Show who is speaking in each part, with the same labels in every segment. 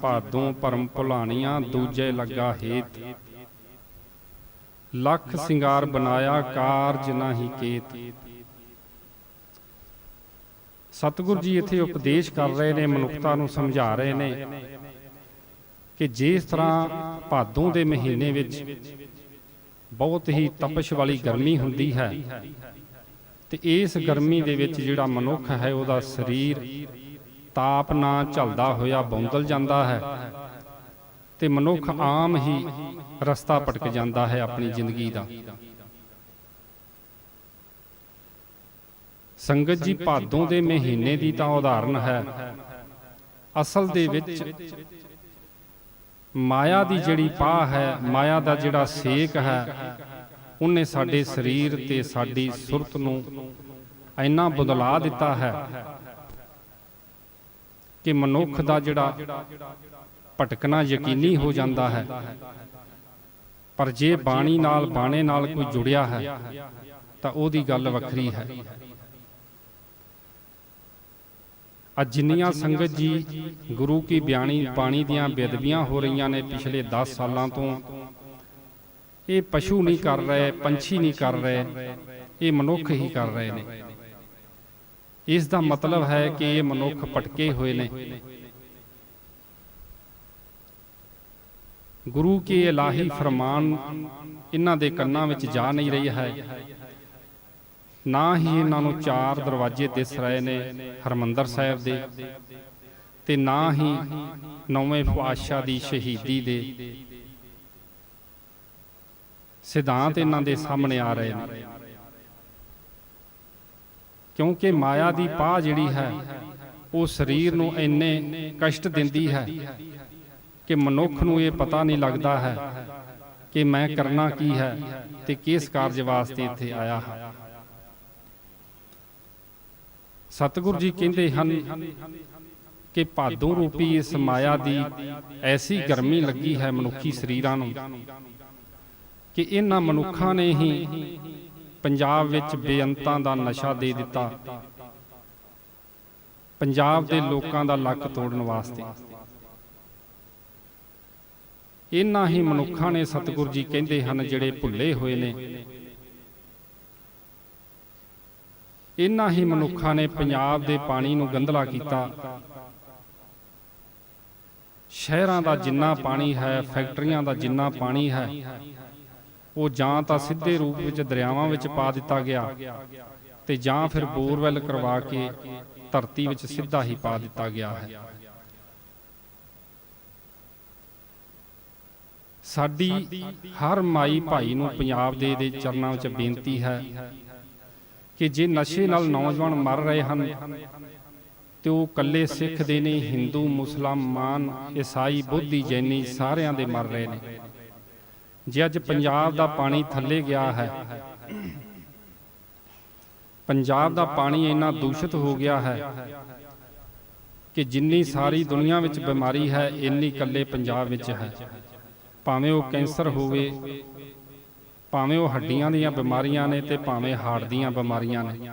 Speaker 1: ਭਾਦੋਂ ਭਰਮ ਭੁਲਾਣੀਆਂ, ਦੂਜੇ ਲੱਗਾ ਹੇਤ। ਲੱਖ ਸਿੰਗਾਰ ਬਣਾਇਆ, ਕਾਰਜ ਨਾਹੀ ਕੇਤ। ਸਤਿਗੁਰੂ ਜੀ ਇੱਥੇ ਉਪਦੇਸ਼ ਕਰ ਰਹੇ ਨੇ, ਮਨੁੱਖਤਾ ਨੂੰ ਸਮਝਾ ਰਹੇ ਨੇ ਕਿ ਜਿਸ ਤਰ੍ਹਾਂ ਭਾਦੋਂ ਦੇ ਮਹੀਨੇ ਵਿੱਚ ਬਹੁਤ ਹੀ ਤਪਸ਼ ਵਾਲੀ ਗਰਮੀ ਹੁੰਦੀ ਹੈ, ਤੇ ਇਸ ਗਰਮੀ ਦੇ ਵਿੱਚ ਜਿਹੜਾ ਮਨੁੱਖ ਹੈ, ਉਹਦਾ ਸਰੀਰ ਤਾਪ ਨਾ ਝਲਦਾ ਹੋਇਆ ਬੌਂਦਲ ਜਾਂਦਾ ਹੈ ਤੇ ਮਨੁੱਖ ਆਮ ਹੀ ਰਸਤਾ ਭਟਕ ਜਾਂਦਾ ਹੈ ਆਪਣੀ ਜ਼ਿੰਦਗੀ ਦਾ। ਸੰਗਤ ਜੀ ਭਾਦੋਂ ਦੇ ਮਹੀਨੇ ਦੀ ਤਾਂ ਉਦਾਹਰਨ ਹੈ। ਅਸਲ ਦੇ ਵਿੱਚ ਮਾਇਆ ਦੀ ਜਿਹੜੀ ਪਾਹ ਹੈ, ਮਾਇਆ ਦਾ ਜਿਹੜਾ ਸੇਕ ਹੈ, ਉਹਨੇ ਸਾਡੇ ਸਰੀਰ ਤੇ ਸਾਡੀ ਸੁਰਤ ਨੂੰ ਇੰਨਾ ਬਦਲਾ ਦਿੱਤਾ ਹੈ ਕਿ ਮਨੁੱਖ ਦਾ ਜਿਹੜਾ ਭਟਕਣਾ ਯਕੀਨੀ ਹੋ ਜਾਂਦਾ ਹੈ। ਪਰ ਜੇ ਬਾਣੀ ਨਾਲ, ਬਾਣੇ ਨਾਲ ਕੋਈ ਜੁੜਿਆ ਹੈ, ਤਾਂ ਉਹਦੀ ਗੱਲ ਵੱਖਰੀ ਹੈ। ਅੱਜ ਜਿੰਨੀਆਂ ਸੰਗਤ ਜੀ ਗੁਰੂ ਕੀ ਬਿਆਣੀ, ਬਾਣੀ ਦੀਆਂ ਬੇਦਬੀਆਂ ਹੋ ਰਹੀਆਂ ਨੇ ਪਿਛਲੇ 10 ਸਾਲਾਂ ਤੋਂ, ਇਹ ਪਸ਼ੂ ਨਹੀਂ ਕਰ ਰਹੇ, ਪੰਛੀ ਨਹੀਂ ਕਰ ਰਹੇ, ਇਹ ਮਨੁੱਖ ਹੀ ਕਰ ਰਹੇ ਨੇ। ਇਸ ਦਾ ਮਤਲਬ ਹੈ ਕਿ ਇਹ ਮਨੁੱਖ ਭਟਕੇ ਹੋਏ ਨੇ। ਗੁਰੂ ਕੀ ਇਲਾਹੀ ਫਰਮਾਨ ਇਹਨਾਂ ਦੇ ਕੰਨਾਂ ਵਿੱਚ ਜਾ ਨਹੀਂ ਰਹੀ ਹੈ। ਨਾ ਹੀ ਇਹਨਾਂ ਨੂੰ ਚਾਰ ਦਰਵਾਜ਼ੇ ਦਿਸ ਰਹੇ ਨੇ ਹਰਮੰਦਰ ਸਾਹਿਬ ਦੇ ਤੇ ਨਾ ਹੀ ਨੌਵੇਂ ਪਾਤਸ਼ਾਹ ਦੀ ਸ਼ਹੀਦੀ ਦੇ ਸਿਧਾਂਤ ਇਹਨਾਂ ਦੇ ਸਾਹਮਣੇ ਆ ਰਹੇ ਨੇ। ਕਿਉਂਕਿ ਮਾਇਆ ਦੀ ਪਾਹ ਜਿਹੜੀ ਹੈ, ਉਹ ਸਰੀਰ ਨੂੰ ਇੰਨੇ ਕਸ਼ਟ ਦਿੰਦੀ ਹੈ ਕਿ ਮਨੁੱਖ ਨੂੰ ਇਹ ਪਤਾ ਨਹੀਂ ਲੱਗਦਾ ਹੈ ਕਿ ਮੈਂ ਕਰਨਾ ਕੀ ਹੈ ਤੇ ਕਿਸ ਕਾਰਜ ਵਾਸਤੇ ਇੱਥੇ ਆਇਆ ਹਾਂ। ਸਤਿਗੁਰੂ ਜੀ ਕਹਿੰਦੇ ਹਨ ਕਿ ਭਾਦੋਂ ਰੂਪੀ ਇਸ ਮਾਇਆ ਦੀ ਐਸੀ ਗਰਮੀ ਲੱਗੀ ਹੈ ਮਨੁੱਖੀ ਸਰੀਰਾਂ ਨੂੰ ਕਿ ਇਹਨਾਂ ਮਨੁੱਖਾਂ ਨੇ ਹੀ ਪੰਜਾਬ ਵਿੱਚ ਬੇਅੰਤਾਂ ਦਾ ਨਸ਼ਾ ਦੇ ਦਿੱਤਾ। ਪੰਜਾਬ ਦੇ ਲੋਕਾਂ ਦਾ ਲੱਕ ਤੋੜਨ ਵਾਸਤੇ। ਇਹਨਾਂ ਹੀ ਮਨੁੱਖਾਂ ਨੇ ਸਤਿਗੁਰੂ ਜੀ ਕਹਿੰਦੇ ਹਨ, ਜਿਹੜੇ ਭੁੱਲੇ ਹੋਏ ਨੇ। ਇਹਨਾਂ ਹੀ ਮਨੁੱਖਾਂ ਨੇ ਪੰਜਾਬ ਦੇ ਪਾਣੀ ਨੂੰ ਗੰਧਲਾ ਕੀਤਾ। ਸ਼ਹਿਰਾਂ ਦਾ ਜਿੰਨਾ ਪਾਣੀ ਹੈ, ਫੈਕਟਰੀਆਂ ਦਾ ਜਿੰਨਾ ਪਾਣੀ ਹੈ ਉਹ ਜਾਂ ਤਾਂ ਸਿੱਧੇ ਰੂਪ ਵਿੱਚ ਦਰਿਆਵਾਂ ਵਿੱਚ ਪਾ ਦਿੱਤਾ ਗਿਆ ਤੇ ਜਾਂ ਫਿਰ ਬੋਰਵੈਲ ਕਰਵਾ ਕੇ ਧਰਤੀ ਵਿੱਚ ਸਿੱਧਾ ਹੀ ਪਾ ਦਿੱਤਾ ਗਿਆ ਹੈ। ਸਾਡੀ ਹਰ ਮਾਈ ਭਾਈ ਨੂੰ ਪੰਜਾਬ ਦੇ ਦੇ ਚਰਨਾਂ ਵਿੱਚ ਬੇਨਤੀ ਹੈ ਕਿ ਜੇ ਨਸ਼ੇ ਨਾਲ ਨੌਜਵਾਨ ਮਰ ਰਹੇ ਹਨ ਤੇ ਉਹ ਕੱਲੇ ਸਿੱਖ ਦੇ ਨਹੀਂ ਹਿੰਦੂ ਮੁਸਲਮਾਨ ਈਸਾਈ ਬੁੱਧੀ ਜੈਨੀ ਸਾਰਿਆਂ ਦੇ ਮਰ ਰਹੇ ਨੇ। ਜੇ ਅੱਜ ਪੰਜਾਬ ਦਾ ਪਾਣੀ ਥੱਲੇ ਗਿਆ ਹੈ। ਪੰਜਾਬ ਦਾ ਪਾਣੀ ਇੰਨਾ ਦੂਸ਼ਿਤ ਹੋ ਗਿਆ ਹੈ ਕਿ ਜਿੰਨੀ ਸਾਰੀ ਦੁਨੀਆ ਵਿੱਚ ਬਿਮਾਰੀ ਹੈ ਇੰਨੀ ਕੱਲੇ ਪੰਜਾਬ ਵਿੱਚ ਹੈ। ਭਾਵੇਂ ਉਹ ਕੈਂਸਰ ਹੋਵੇ ਭਾਵੇਂ ਉਹ ਹੱਡੀਆਂ ਦੀਆਂ ਬਿਮਾਰੀਆਂ ਨੇ ਤੇ ਭਾਵੇਂ ਹਾਰਟ ਦੀਆਂ ਬਿਮਾਰੀਆਂ ਨੇ।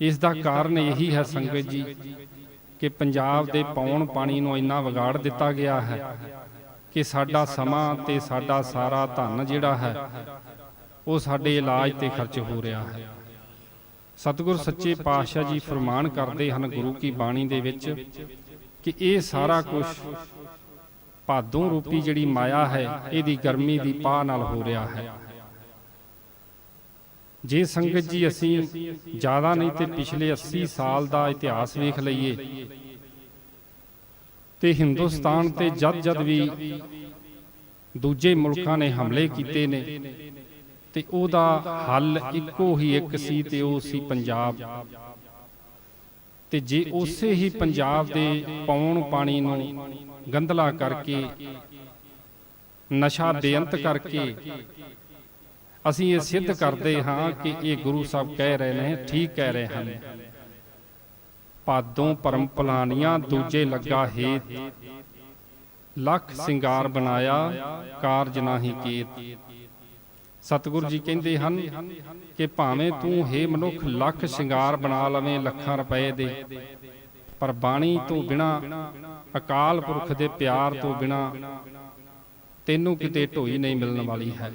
Speaker 1: ਇਸ ਦਾ ਕਾਰਨ ਇਹੀ ਹੈ ਸੰਗਤ ਜੀ ਕਿ ਪੰਜਾਬ ਦੇ ਪੌਣ ਪਾਣੀ ਨੂੰ ਇੰਨਾ ਵਿਗਾੜ ਦਿੱਤਾ ਗਿਆ ਹੈ। ਕਿ ਸਾਡਾ ਸਮਾਂ ਤੇ ਸਾਡਾ ਸਾਰਾ ਧਨ ਜਿਹੜਾ ਹੈ, ਉਹ ਸਾਡੇ ਇਲਾਜ ਤੇ ਖਰਚ ਹੋ ਰਿਹਾ ਹੈ। ਸਤਿਗੁਰ ਸੱਚੇ ਪਾਤਸ਼ਾਹ ਜੀ ਫਰਮਾਨ ਕਰਦੇ ਹਨ ਗੁਰੂ ਕੀ ਬਾਣੀ ਦੇ ਵਿੱਚ ਕਿ ਇਹ ਸਾਰਾ ਕੁਝ ਭਾਦੋਂ ਰੂਪੀ ਜਿਹੜੀ ਮਾਇਆ ਹੈ, ਇਹਦੀ ਗਰਮੀ ਦੀ ਪਾਹ ਨਾਲ ਹੋ ਰਿਹਾ ਹੈ। ਜੇ ਸੰਗਤ ਜੀ ਅਸੀਂ ਜ਼ਿਆਦਾ ਨਹੀਂ ਤੇ ਪਿਛਲੇ 80 ਸਾਲ ਦਾ ਇਤਿਹਾਸ ਵੇਖ ਲਈਏ ਤੇ ਹਿੰਦੁਸਤਾਨ ਤੇ ਜਦ ਜਦ ਵੀ ਦੂਜੇ ਮੁਲਕਾਂ ਨੇ ਹਮਲੇ ਕੀਤੇ ਨੇ ਤੇ ਉਹਦਾ ਹੱਲ ਇੱਕੋ ਹੀ ਇੱਕ ਸੀ ਤੇ ਉਹ ਸੀ ਪੰਜਾਬ। ਤੇ ਜੇ ਉਸੇ ਹੀ ਪੰਜਾਬ ਦੇ ਪੌਣ ਪਾਣੀ ਨੂੰ ਗੰਧਲਾ ਕਰਕੇ ਨਸ਼ਾ ਬੇਅੰਤ ਕਰਕੇ ਅਸੀਂ ਇਹ ਸਿੱਧ ਕਰਦੇ ਹਾਂ ਕਿ ਇਹ ਗੁਰੂ ਸਾਹਿਬ ਕਹਿ ਰਹੇ ਨੇ ਠੀਕ ਕਹਿ ਰਹੇ ਹਨ। ਪਾਦੋਂ ਪਰਮ ਭਲਾਨੀਆਂ ਦੂਜੇ ਲੱਗਾ ਹੇਤ। ਲੱਖ ਸਿੰਗਾਰ ਬਣਾਇਆ, ਕਾਰਜ ਨਾਹੀ ਕੀਤ। ਸਤਿਗੁਰੂ ਜੀ ਕਹਿੰਦੇ ਹਨ ਕਿ ਭਾਵੇਂ ਤੂੰ ਹੇ ਮਨੁੱਖ ਲੱਖ ਸਿੰਗਾਰ ਬਣਾ ਲਵੇਂ ਲੱਖਾਂ ਰੁਪਏ ਦੇ, ਪਰ ਬਾਣੀ ਤੋਂ ਬਿਨਾ, ਅਕਾਲ ਪੁਰਖ ਦੇ ਪਿਆਰ ਤੋਂ ਬਿਨਾ ਤੈਨੂੰ ਕਿਤੇ ਢੋਈ ਨਹੀਂ ਮਿਲਣ ਵਾਲੀ ਹੈ।